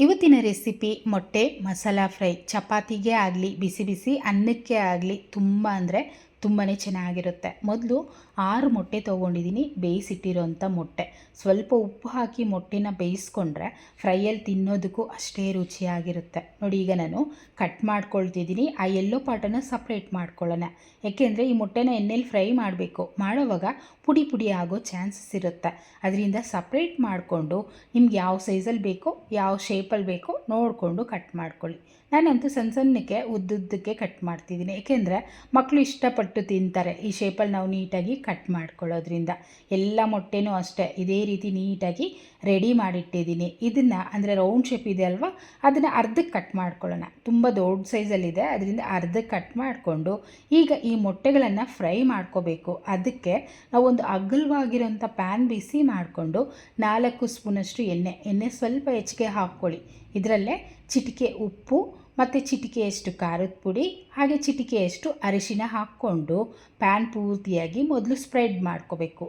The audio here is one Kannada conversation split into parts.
ಇವತ್ತಿನ ರೆಸಿಪಿ ಮೊಟ್ಟೆ ಮಸಾಲ ಫ್ರೈ. ಚಪಾತಿಗೆ ಆಗಲಿ ಬಿಸಿ ಬಿಸಿ ಅನ್ನಕ್ಕೆ ಆಗಲಿ ತುಂಬ ಅಂದರೆ ತುಂಬಾ ಚೆನ್ನಾಗಿರುತ್ತೆ. ಮೊದಲು ಆರು ಮೊಟ್ಟೆ ತೊಗೊಂಡಿದ್ದೀನಿ ಬೇಯಿಸಿಟ್ಟಿರೋಂಥ ಮೊಟ್ಟೆ. ಸ್ವಲ್ಪ ಉಪ್ಪು ಹಾಕಿ ಮೊಟ್ಟೆನ ಬೇಯಿಸ್ಕೊಂಡ್ರೆ ಫ್ರೈಯಲ್ಲಿ ತಿನ್ನೋದಕ್ಕೂ ಅಷ್ಟೇ ರುಚಿಯಾಗಿರುತ್ತೆ. ನೋಡಿ, ಈಗ ನಾನು ಕಟ್ ಮಾಡ್ಕೊಳ್ತಿದ್ದೀನಿ ಆ ಎಲ್ಲೋ ಪಾರ್ಟನ್ನ ಸಪ್ರೇಟ್ ಮಾಡ್ಕೊಳ್ಳೋಣ. ಯಾಕೆಂದರೆ ಈ ಮೊಟ್ಟೆನ ಎಣ್ಣೆಲಿ ಫ್ರೈ ಮಾಡಬೇಕು. ಮಾಡೋವಾಗ ಪುಡಿ ಪುಡಿ ಆಗೋ ಚಾನ್ಸಸ್ ಇರುತ್ತೆ. ಅದರಿಂದ ಸಪ್ರೇಟ್ ಮಾಡಿಕೊಂಡು ನಿಮ್ಗೆ ಯಾವ ಸೈಜಲ್ಲಿ ಬೇಕೋ, ಯಾವ ಶೇಪಲ್ಲಿ ಬೇಕೋ ನೋಡಿಕೊಂಡು ಕಟ್ ಮಾಡ್ಕೊಳ್ಳಿ. ನಾನಂತೂ ಸಣ್ಣ ಸಣ್ಣಕ್ಕೆ ಉದ್ದುದ್ದಕ್ಕೆ ಕಟ್ ಮಾಡ್ತಿದ್ದೀನಿ ಏಕೆಂದರೆ ಮಕ್ಕಳು ಇಷ್ಟಪಟ್ಟು ತಿಂತಾರೆ. ಈ ಶೇಪಲ್ಲಿ ನಾವು ನೀಟಾಗಿ ಕಟ್ ಮಾಡ್ಕೊಳ್ಳೋದ್ರಿಂದ. ಎಲ್ಲ ಮೊಟ್ಟೆನೂ ಅಷ್ಟೇ. ಇದೇ ರೀತಿ ನೀಟಾಗಿ ರೆಡಿ ಮಾಡಿಟ್ಟಿದ್ದೀನಿ. ಇದನ್ನು ಅಂದರೆ ರೌಂಡ್ ಶೇಪ್ ಇದೆ ಅಲ್ವಾ? ಅದನ್ನು ಅರ್ಧಕ್ಕೆ ಕಟ್ ಮಾಡ್ಕೊಳ್ಳೋಣ. ತುಂಬ ದೊಡ್ಡ ಸೈಜಲ್ಲಿದೆ ಅದರಿಂದ ಅರ್ಧಕ್ಕೆ ಕಟ್ ಮಾಡಿಕೊಂಡು ಈಗ ಈ ಮೊಟ್ಟೆಗಳನ್ನು ಫ್ರೈ ಮಾಡ್ಕೋಬೇಕು. ಅದಕ್ಕೆ ನಾವು ಒಂದು ಅಗಲವಾಗಿರೋಂಥ ಪ್ಯಾನ್ ಬಿಸಿ ಮಾಡಿಕೊಂಡು ನಾಲ್ಕು ಸ್ಪೂನಷ್ಟು ಎಣ್ಣೆ. ಎಣ್ಣೆ ಸ್ವಲ್ಪ ಹೆಚ್ಚಿಗೆ ಹಾಕ್ಕೊಳ್ಳಿ. ಇದರಲ್ಲೇ ಚಿಟಿಕೆ, ಉಪ್ಪು ಮತ್ತು ಚಿಟಿಕೆಯಷ್ಟು ಖಾರದ ಪುಡಿ, ಹಾಗೆ ಚಿಟಿಕೆಯಷ್ಟು ಅರಿಶಿನ ಹಾಕ್ಕೊಂಡು ಪ್ಯಾನ್ ಪೂರ್ತಿಯಾಗಿ ಮೊದಲು ಸ್ಪ್ರೆಡ್ ಮಾಡ್ಕೋಬೇಕು.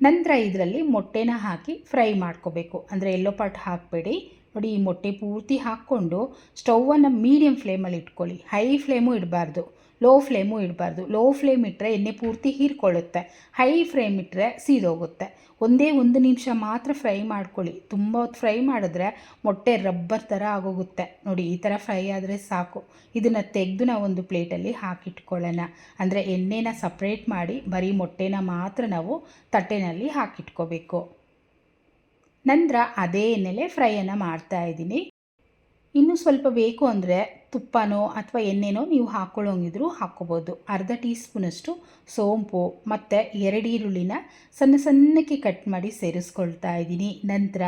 ನಂತರ ಇದರಲ್ಲಿ ಮೊಟ್ಟೆನ ಹಾಕಿ ಫ್ರೈ ಮಾಡ್ಕೋಬೇಕು. ಅಂದರೆ ಎಲ್ಲೋ ಪಾಟ್ ಹಾಕಬೇಡಿ. ನೋಡಿ ಈ ಮೊಟ್ಟೆ ಪೂರ್ತಿ ಹಾಕ್ಕೊಂಡು ಸ್ಟೌವನ್ನು ಮೀಡಿಯಮ್ ಫ್ಲೇಮಲ್ಲಿ ಇಟ್ಕೊಳ್ಳಿ. ಹೈ ಫ್ಲೇಮು ಇಡಬಾರ್ದು, ಲೋ ಫ್ಲೇಮು ಇಡಬಾರ್ದು. ಲೋ ಫ್ಲೇಮ್ ಇಟ್ಟರೆ ಎಣ್ಣೆ ಪೂರ್ತಿ ಹೀರ್ಕೊಳ್ಳುತ್ತೆ. ಹೈ ಫ್ಲೇಮ್ ಇಟ್ಟರೆ ಸೀದೋಗುತ್ತೆ. ಒಂದೇ ಒಂದು ನಿಮಿಷ ಮಾತ್ರ ಫ್ರೈ ಮಾಡ್ಕೊಳ್ಳಿ. ತುಂಬ ಹೊತ್ತು ಫ್ರೈ ಮಾಡಿದ್ರೆ ಮೊಟ್ಟೆ ರಬ್ಬರ್ ಥರ ಆಗೋಗುತ್ತೆ. ನೋಡಿ, ಈ ಥರ ಫ್ರೈ ಆದರೆ ಸಾಕು. ಇದನ್ನು ತೆಗೆದು ನಾವು ಒಂದು ಪ್ಲೇಟಲ್ಲಿ ಹಾಕಿಟ್ಕೊಳ್ಳೋಣ. ಅಂದರೆ ಎಣ್ಣೆನ ಸಪ್ರೇಟ್ ಮಾಡಿ ಬರೀ ಮೊಟ್ಟೆನ ಮಾತ್ರ ನಾವು ತಟ್ಟೆನಲ್ಲಿ ಹಾಕಿಟ್ಕೋಬೇಕು. ನಂತರ ಅದೇ ಎಣ್ಣೆಲೆ ಫ್ರೈಯನ್ನು ಮಾಡ್ತಾ ಇದ್ದೀನಿ. ಇನ್ನೂ ಸ್ವಲ್ಪ ಬೇಕು ಅಂದರೆ ತುಪ್ಪನೋ ಅಥವಾ ಎಣ್ಣೆನೋ ನೀವು ಹಾಕ್ಕೊಳ್ಳೋಂಗಿದ್ರು ಹಾಕ್ಕೋಬೋದು. ಅರ್ಧ ಟೀ ಸ್ಪೂನಷ್ಟು ಸೋಂಪು ಮತ್ತು ಎರಡು ಈರುಳ್ಳಿನ ಸಣ್ಣ ಸಣ್ಣಕ್ಕೆ ಕಟ್ ಮಾಡಿ ಸೇರಿಸ್ಕೊಳ್ತಾ ಇದ್ದೀನಿ. ನಂತರ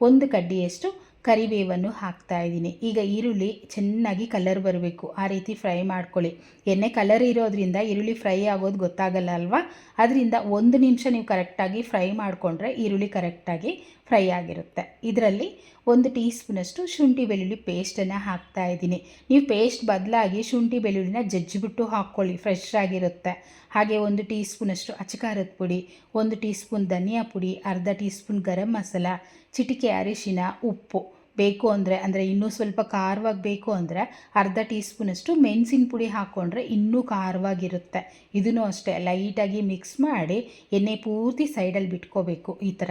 ಒಂದು ಕಡ್ಡಿಯಷ್ಟು ಕರಿಬೇವನ್ನು ಹಾಕ್ತಾ ಇದ್ದೀನಿ. ಈಗ ಈರುಳ್ಳಿ ಚೆನ್ನಾಗಿ ಕಲರ್ ಬರಬೇಕು. ಆ ರೀತಿ ಫ್ರೈ ಮಾಡ್ಕೊಳ್ಳಿ. ಎಣ್ಣೆ ಕಲರ್ ಇರೋದ್ರಿಂದ ಈರುಳ್ಳಿ ಫ್ರೈ ಆಗೋದು ಗೊತ್ತಾಗಲ್ಲ ಅಲ್ವಾ? ಅದರಿಂದ ಒಂದು ನಿಮಿಷ ನೀವು ಕರೆಕ್ಟಾಗಿ ಫ್ರೈ ಮಾಡಿಕೊಂಡ್ರೆ ಈರುಳ್ಳಿ ಕರೆಕ್ಟಾಗಿ ಫ್ರೈ ಆಗಿರುತ್ತೆ. ಇದರಲ್ಲಿ ಒಂದು ಟೀ ಸ್ಪೂನಷ್ಟು ಶುಂಠಿ ಬೆಳ್ಳುಳ್ಳಿ ಪೇಸ್ಟನ್ನು ಹಾಕ್ತಾ ಇದ್ದೀನಿ. ನೀವು ಪೇಸ್ಟ್ ಬದಲಾಗಿ ಶುಂಠಿ ಬೆಳ್ಳುಳ್ಳಿನ ಜಜ್ಜಿಬಿಟ್ಟು ಹಾಕ್ಕೊಳ್ಳಿ. ಫ್ರೆಶ್ ಆಗಿರುತ್ತೆ. ಹಾಗೆ ಒಂದು ಟೀ ಸ್ಪೂನಷ್ಟು ಅಚಕಾರದ ಪುಡಿ, ಒಂದು ಟೀ ಸ್ಪೂನ್ ಧನಿಯಾ ಪುಡಿ, ಅರ್ಧ ಟೀ ಸ್ಪೂನ್ ಗರಂ ಮಸಾಲ, ಚಿಟಿಕೆ ಅರಿಶಿನ ಉಪ್ಪು. ಬೇಕು ಅಂದರೆ ಅಂದರೆ ಇನ್ನೂ ಸ್ವಲ್ಪ ಖಾರವಾಗಿ ಬೇಕು ಅಂದರೆ ಅರ್ಧ ಟೀ ಸ್ಪೂನಷ್ಟು ಮೆಣಸಿನ ಪುಡಿ ಹಾಕ್ಕೊಂಡ್ರೆ ಇನ್ನೂ ಖಾರವಾಗಿರುತ್ತೆ. ಇದನ್ನು ಅಷ್ಟೇ, ಲೈಟಾಗಿ ಮಿಕ್ಸ್ ಮಾಡಿ ಎಣ್ಣೆ ಪೂರ್ತಿ ಸೈಡಲ್ಲಿ ಬಿಟ್ಕೋಬೇಕು ಈ ಥರ.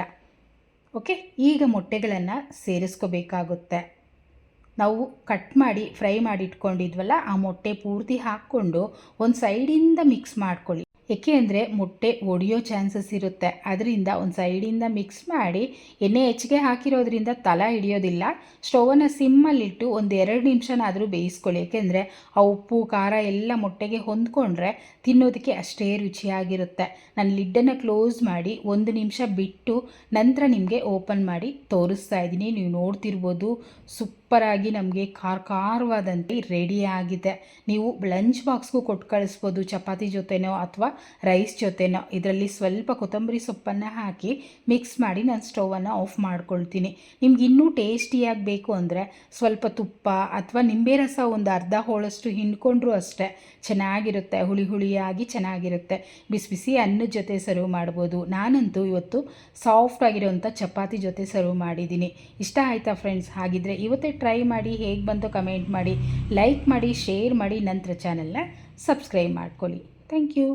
ಓಕೆ ಈಗ ಮೊಟ್ಟೆಗಳನ್ನು ಸೇರಿಸ್ಕೋಬೇಕಾಗುತ್ತೆ. ನಾವು ಕಟ್ ಮಾಡಿ ಫ್ರೈ ಮಾಡಿ ಇಟ್ಕೊಂಡಿದ್ವಲ್ಲ, ಆ ಮೊಟ್ಟೆ ಪೂರ್ತಿ ಹಾಕ್ಕೊಂಡು ಒಂದು ಸೈಡಿಂದ ಮಿಕ್ಸ್ ಮಾಡ್ಕೊಳ್ಳಿ. ಏಕೆ ಅಂದರೆ ಮೊಟ್ಟೆ ಒಡೆಯೋ ಚಾನ್ಸಸ್ ಇರುತ್ತೆ. ಅದರಿಂದ ಒಂದು ಸೈಡಿಂದ ಮಿಕ್ಸ್ ಮಾಡಿ ಎಣ್ಣೆ ಹೆಚ್ಚಿಗೆ ಹಾಕಿರೋದ್ರಿಂದ ತಲೆ ಹಿಡಿಯೋದಿಲ್ಲ. ಸ್ಟೌವನ್ನು ಸಿಮ್ಮಲ್ಲಿಟ್ಟು ಒಂದು ಎರಡು ನಿಮಿಷನಾದರೂ ಬೇಯಿಸ್ಕೊಳ್ಳಿ. ಏಕೆಂದರೆ ಆ ಉಪ್ಪು, ಖಾರ ಎಲ್ಲ ಮೊಟ್ಟೆಗೆ ಹೊಂದ್ಕೊಂಡ್ರೆ ತಿನ್ನೋದಕ್ಕೆ ಅಷ್ಟೇ ರುಚಿಯಾಗಿರುತ್ತೆ. ನಾನು ಲಿಡ್ಡನ್ನು ಕ್ಲೋಸ್ ಮಾಡಿ ಒಂದು ನಿಮಿಷ ಬಿಟ್ಟು ನಂತರ ನಿಮಗೆ ಓಪನ್ ಮಾಡಿ ತೋರಿಸ್ತಾ ಇದ್ದೀನಿ. ನೀವು ನೋಡ್ತಿರ್ಬೋದು. ಸೂಪರಾಗಿ ನಮಗೆ ಖಾರ ಖಾರವಾದಂತೆ ಆಗಿದೆ. ನೀವು ಲಂಚ್ ಬಾಕ್ಸ್ಗೂ ಕೊಟ್ಟು ಕಳಿಸ್ಬೋದು, ಚಪಾತಿ ಜೊತೆನೋ ಅಥವಾ ರೈಸ್ ಜೊತೆನೋ. ಇದರಲ್ಲಿ ಸ್ವಲ್ಪ ಕೊತ್ತಂಬರಿ ಸೊಪ್ಪನ್ನು ಹಾಕಿ ಮಿಕ್ಸ್ ಮಾಡಿ ನಾನು ಸ್ಟೌವನ್ನು ಆಫ್ ಮಾಡ್ಕೊಳ್ತೀನಿ. ನಿಮ್ಗೆ ಇನ್ನೂ ಟೇಸ್ಟಿಯಾಗಿ ಬೇಕು ಅಂದರೆ ಸ್ವಲ್ಪ ತುಪ್ಪ ಅಥವಾ ನಿಂಬೆ ರಸ ಒಂದು ಅರ್ಧ ಹೋಳಷ್ಟು ಹಿಂಡ್ಕೊಂಡ್ರೂ ಅಷ್ಟೇ. ಚೆನ್ನಾಗಿರುತ್ತೆ, ಹುಳಿ ಹುಳಿಯಾಗಿ ಚೆನ್ನಾಗಿರುತ್ತೆ. ಬಿಸಿ ಬಿಸಿ ಅನ್ನದ ಜೊತೆ ಸರ್ವ್ ಮಾಡ್ಬೋದು. ನಾನಂತೂ ಇವತ್ತು ಸಾಫ್ಟ್ ಆಗಿರೋಂಥ ಚಪಾತಿ ಜೊತೆ ಸರ್ವ್ ಮಾಡಿದ್ದೀನಿ. ಇಷ್ಟ ಆಯಿತಾ ಫ್ರೆಂಡ್ಸ್ ಹಾಗಿದ್ರೆ ಇವತ್ತೇ ಟ್ರೈ ಮಾಡಿ, ಹೇಗೆ ಬಂತು ಕಮೆಂಟ್ ಮಾಡಿ ಲೈಕ್ ಮಾಡಿ ಶೇರ್ ಮಾಡಿ ನಂತರ ಚಾನಲ್ನ ಸಬ್ಸ್ಕ್ರೈಬ್ ಮಾಡ್ಕೊಳ್ಳಿ. Thank you